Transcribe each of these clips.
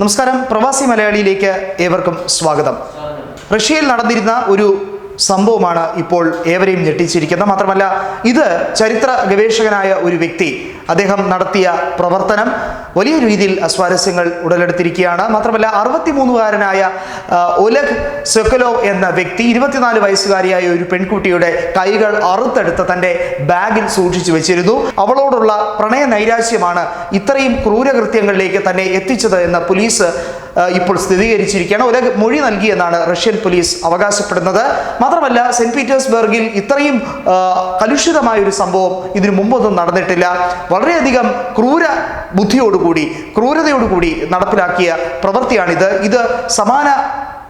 നമസ്കാരം. പ്രവാസി മലയാളിയിലേക്ക് ഏവർക്കും സ്വാഗതം. റഷ്യയിൽ നടന്നിരുന്ന ഒരു സംഭവമാണ് ഇപ്പോൾ ഏവരെയും ഞെട്ടിച്ചിരിക്കുന്നത്. മാത്രമല്ല ഇത് ചരിത്ര ഗവേഷകനായ ഒരു വ്യക്തി അദ്ദേഹം നടത്തിയ പ്രവർത്തനം. വലിയ രീതിയിൽ അസ്വാരസ്യങ്ങൾ ഉടലെടുത്തിരിക്കുകയാണ്. മാത്രമല്ല അറുപത്തിമൂന്നുകാരനായ ഒലഗ് സെക്കലോവ് എന്ന വ്യക്തി ഇരുപത്തിനാല് വയസ്സുകാരിയായ ഒരു പെൺകുട്ടിയുടെ കൈകൾ അറുത്തെടുത്ത് തന്റെ ബാഗിൽ സൂക്ഷിച്ചു വെച്ചിരുന്നു. അവളോടുള്ള പ്രണയ നൈരാശ്യമാണ് ഇത്രയും ക്രൂരകൃത്യങ്ങളിലേക്ക് തന്നെ എത്തിച്ചത് എന്ന് പോലീസ് ഇപ്പോൾ സ്ഥിരീകരിച്ചിരിക്കുകയാണ്. ഒരേ മൊഴി നൽകിയെന്നാണ് റഷ്യൻ പോലീസ് അവകാശപ്പെടുന്നത്. മാത്രമല്ല സെന്റ് പീറ്റേഴ്സ്ബർഗിൽ ഇത്രയും കലുഷിതമായ ഒരു സംഭവം ഇതിനു മുമ്പൊന്നും നടന്നിട്ടില്ല. വളരെയധികം ക്രൂര ബുദ്ധിയോടുകൂടി ക്രൂരതയോടുകൂടി നടപ്പിലാക്കിയ പ്രവൃത്തിയാണിത്. ഇത് സമാന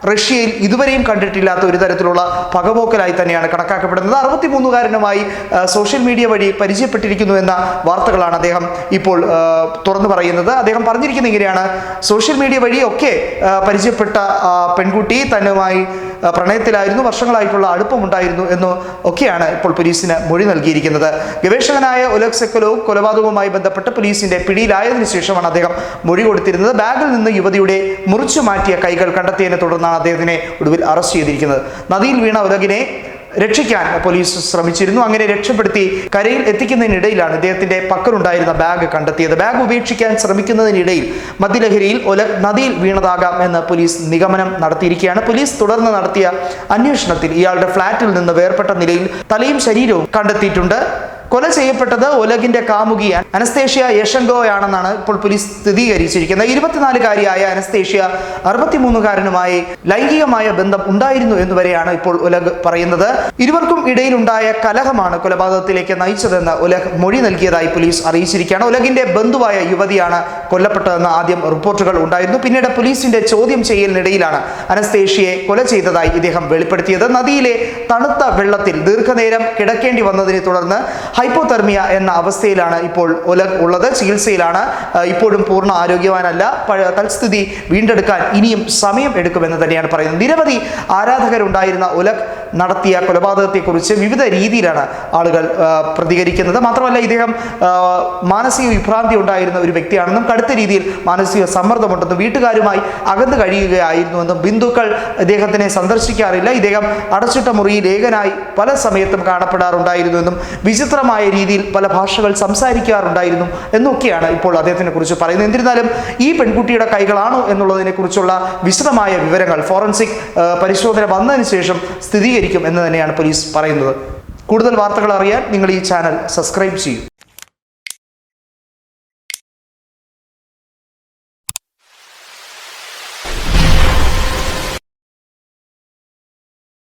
റഷ്യയിൽ ഇതുവരെയും കണ്ടിട്ടില്ലാത്ത ഒരു തരത്തിലുള്ള പകപോക്കലായി തന്നെയാണ് കണക്കാക്കപ്പെടുന്നത്. അറുപത്തിമൂന്നുകാരനുമായി സോഷ്യൽ മീഡിയ വഴി പരിചയപ്പെട്ടിരിക്കുന്നു എന്ന വാർത്തകളാണ് അദ്ദേഹം ഇപ്പോൾ തുറന്നു പറയുന്നത്. അദ്ദേഹം പറഞ്ഞിരിക്കുന്ന ഇങ്ങനെയാണ്. സോഷ്യൽ മീഡിയ വഴിയൊക്കെ പരിചയപ്പെട്ട പെൺകുട്ടി തന്നുമായി പ്രണയത്തിലായിരുന്നു വർഷങ്ങളായിട്ടുള്ള അടുപ്പമുണ്ടായിരുന്നു എന്ന് ഒക്കെയാണ് ഇപ്പോൾ പോലീസിന് മൊഴി നൽകിയിരിക്കുന്നത്. ഗവേഷകനായ ഒലക് സെക്കലോ കൊലപാതകവുമായി ബന്ധപ്പെട്ട് പോലീസിന്റെ പിടിയിലായതിനു ശേഷമാണ് അദ്ദേഹം മൊഴി കൊടുത്തിരുന്നത്. ബാഗിൽ നിന്ന് യുവതിയുടെ മുറിച്ചു മാറ്റിയ കൈകൾ കണ്ടെത്തിയതിനെ തുടർന്നാണ് അദ്ദേഹത്തിനെ ഒടുവിൽ അറസ്റ്റ് ചെയ്തിരിക്കുന്നത്. നദിയിൽ വീണ ഉലകിനെ രക്ഷിക്കാൻ പോലീസ് ശ്രമിച്ചിരുന്നു. അങ്ങനെ രക്ഷപ്പെടുത്തി കരയിൽ എത്തിക്കുന്നതിനിടയിലാണ് ഇദ്ദേഹത്തിന്റെ പക്കലുണ്ടായിരുന്ന ബാഗ് കണ്ടെത്തിയത്. ബാഗ് ഉപേക്ഷിക്കാൻ ശ്രമിക്കുന്നതിനിടയിൽ മദ്യലഹരിയിൽ ഒല നദിയിൽ വീണതാകാം എന്ന് പോലീസ് നിഗമനം നടത്തിയിരിക്കുകയാണ്. പോലീസ് തുടർന്ന് നടത്തിയ അന്വേഷണത്തിൽ ഇയാളുടെ ഫ്ളാറ്റിൽ നിന്ന് വേർപെട്ട നിലയിൽ തലയും ശരീരവും കണ്ടെത്തിയിട്ടുണ്ട്. കൊല ചെയ്യപ്പെട്ടത് ഒലഗിന്റെ കാമുകിയ അനസ്തേഷ്യ യഷങ്കോയാണെന്നാണ് ഇപ്പോൾ പോലീസ് സ്ഥിരീകരിച്ചിരിക്കുന്നത്. ഇരുപത്തിനാലുകാരിയായ അനസ്തേഷ്യ അറുപത്തിമൂന്നുകാരനുമായി ലൈംഗികമായ ബന്ധം ഉണ്ടായിരുന്നു എന്ന് വരെയാണ് ഇപ്പോൾ ഒലഗ് പറയുന്നത്. ഇരുവർക്കും ഇടയിലുണ്ടായ കലഹമാണ് കൊലപാതകത്തിലേക്ക് നയിച്ചതെന്ന് ഒലഗ് മൊഴി നൽകിയതായി പോലീസ് അറിയിച്ചിരിക്കുകയാണ്. ഒലഗിന്റെ ബന്ധുവായ യുവതിയാണ് കൊല്ലപ്പെട്ടതെന്ന് ആദ്യം റിപ്പോർട്ടുകൾ ഉണ്ടായിരുന്നു. പിന്നീട് പോലീസിന്റെ ചോദ്യം ചെയ്യലിനിടയിലാണ് അനസ്തേഷ്യയെ കൊല ചെയ്തതായി ഇദ്ദേഹം വെളിപ്പെടുത്തിയത്. നദിയിലെ തണുത്ത വെള്ളത്തിൽ ദീർഘനേരം കിടക്കേണ്ടി വന്നതിനെ തുടർന്ന് ഹൈപ്പോതെർമിയ എന്ന അവസ്ഥയിലാണ് ഇപ്പോൾ ഉള്ളത്. ചികിത്സയിലാണ് ഇപ്പോഴും പൂർണ ആരോഗ്യവാനല്ല. തൽസ്ഥിതി വീണ്ടെടുക്കാൻ ഇനിയും സമയം എടുക്കുമെന്ന് തന്നെയാണ് പറയുന്നത്. നിരവധി ആരാധകരുണ്ടായിരുന്ന ഉലഗ് നടത്തിയ കൊലപാതകത്തെക്കുറിച്ച് വിവിധ രീതിയിലാണ് ആളുകൾ പ്രതികരിക്കുന്നത്. മാത്രമല്ല ഇദ്ദേഹം മാനസിക വിഭ്രാന്തി ഉണ്ടായിരുന്ന ഒരു വ്യക്തിയാണെന്നും കടുത്ത രീതിയിൽ മാനസിക സമ്മർദ്ദമുണ്ടെന്നും വീട്ടുകാരുമായി അകന്നു കഴിയുകയായിരുന്നുവെന്നും ബിന്ദുക്കൾ ഇദ്ദേഹത്തിനെ സന്ദർശിക്കാറില്ല. ഇദ്ദേഹം അടച്ചിട്ട മുറിയിൽ ഏകനായി പല സമയത്തും കാണപ്പെടാറുണ്ടായിരുന്നുവെന്നും വിചിത്രമായ രീതിയിൽ പല ഭാഷകൾ സംസാരിക്കാറുണ്ടായിരുന്നു എന്നൊക്കെയാണ് ഇപ്പോൾ അദ്ദേഹത്തിനെ കുറിച്ച് പറയുന്നത്. എന്നിരുന്നാലും ഈ പെൺകുട്ടിയുടെ കൈകളാണോ എന്നുള്ളതിനെ കുറിച്ചുള്ള വിശദമായ വിവരങ്ങൾ ഫോറൻസിക് പരിശോധന വന്നതിന് ശേഷം സ്ഥിരീകരിക്കും എന്ന് തന്നെയാണ് പോലീസ് പറയുന്നത്. കൂടുതൽ വാർത്തകൾ അറിയാൻ നിങ്ങൾ ഈ ചാനൽ സബ്സ്ക്രൈബ് ചെയ്യും.